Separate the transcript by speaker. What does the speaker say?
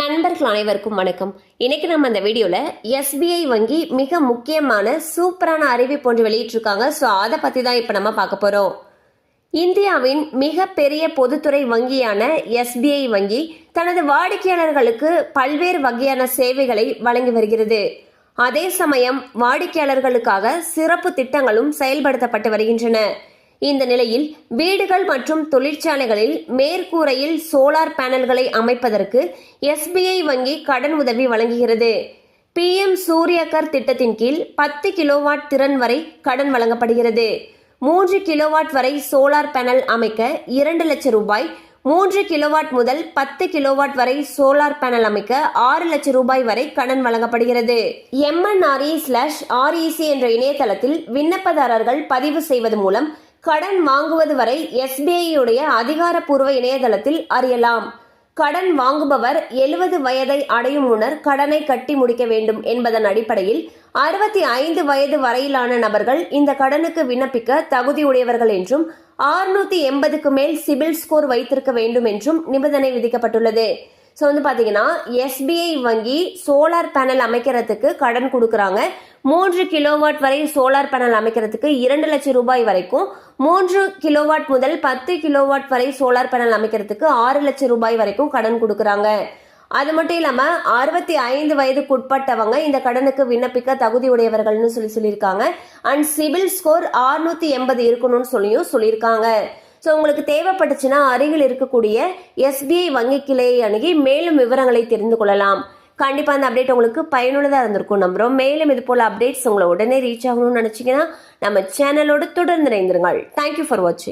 Speaker 1: நண்பர்கள் அனைவருக்கும் வணக்கம். இன்னைக்கு நம்ம அந்த வீடியோல எஸ்பிஐ வங்கி மிக முக்கியமான சூப்பரான அறிவிப்பு ஒன்று வெளியிட்டிருக்காங்க. ஸோ அதை பற்றி தான் இப்போ நம்ம பார்க்க போகிறோம் இந்தியாவின் மிகப்பெரிய பொதுத்துறை வங்கியான எஸ்பிஐ வங்கி தனது வாடிக்கையாளர்களுக்கு பல்வேறு வகையான சேவைகளை வழங்கி வருகிறது. அதே சமயம் வாடிக்கையாளர்களுக்காக சிறப்பு திட்டங்களும் செயல்படுத்தப்பட்டு வருகின்றன. இந்த நிலையில் வீடுகள் மற்றும் தொழிற்சாலைகளில் மேற்கூரையில் சோலார் பேனல்களை அமைப்பதற்கு எஸ்பிஐ வங்கி கடன் உதவி வழங்குகிறது. பிஎம் சூரியகர் திட்டத்தின் கீழ் பத்து கிலோவாட் திறன் வரை கடன் வழங்கப்படுகிறது. மூன்று கிலோவாட் வரை சோலார் பேனல் அமைக்க இரண்டு லட்சம் ரூபாய் மூன்று கிலோவாட் முதல் பத்து கிலோவாட் வரை சோலார் பேனல் அமைக்க ஆறு லட்சம் ரூபாய் வரை கடன் வழங்கப்படுகிறது. எம்என்ஆர்இ ஸ்லாஷ் ஆர்இசி என்ற இணையதளத்தில் விண்ணப்பதாரர்கள் பதிவு செய்வது மூலம் கடன் வாங்குவது வரை எஸ்பிஐயுடைய அதிகாரப்பூர்வ இணையதளத்தில் அறியலாம். கடன் வாங்குபவர் எழுபது வயதை அடையும் முன்னர் கடனை கட்டி முடிக்க வேண்டும் என்பதன் அடிப்படையில் அறுபத்தி ஐந்து வயது வரையிலான நபர்கள் இந்த கடனுக்கு விண்ணப்பிக்க தகுதியுடையவர்கள் என்றும் ஆறுநூத்தி எண்பதுக்கு மேல் சிபில் ஸ்கோர் வைத்திருக்க வேண்டும் என்றும் நிபந்தனை விதிக்கப்பட்டுள்ளது. ஸோ வந்து பார்த்தீங்கன்னா எஸ்பிஐ வங்கி சோலார் பேனல் அமைக்கிறதுக்கு கடன் கொடுக்குறாங்க. மூன்று கிலோவாட் வரை சோலார் பேனல் அமைக்கிறதுக்கு இரண்டு லட்சம் ரூபாய் வரைக்கும். மூன்று கிலோவாட் முதல் பத்து கிலோவாட் வரை சோலார் பேனல் அமைக்கிறதுக்கு ஆறு லட்சம் ரூபாய் வரைக்கும் கடன் கொடுக்குறாங்க. அது மட்டும் இல்லாம அறுபத்தி ஐந்து வயதுக்கு உட்பட்டவங்க இந்த கடனுக்கு விண்ணப்பிக்க தகுதியுடையவர்கள்னு சொல்லி சொல்லியிருக்காங்க. அண்ட் சிபில் ஸ்கோர் 680 எண்பது இருக்கணும்னு சொல்லியும் சொல்லியிருக்காங்க. ஸோ உங்களுக்கு தேவைப்பட்டுச்சுன்னா அருகில் இருக்கக்கூடிய எஸ்பிஐ வங்கி கிளையை அணுகி மேலும் விவரங்களை தெரிந்து கொள்ளலாம். கண்டிப்பாக அந்த அப்டேட் உங்களுக்கு பயனுள்ளதாக இருந்திருக்கும் நம்புகிறோம் மேலும் இது போல் அப்டேட்ஸ் உங்களை உடனே ரீச் ஆகணும்னு நினச்சிங்கன்னா நம்ம சேனலோடு தொடர்ந்து இணைந்திருங்கள். தேங்க்யூ ஃபார் வாட்சிங்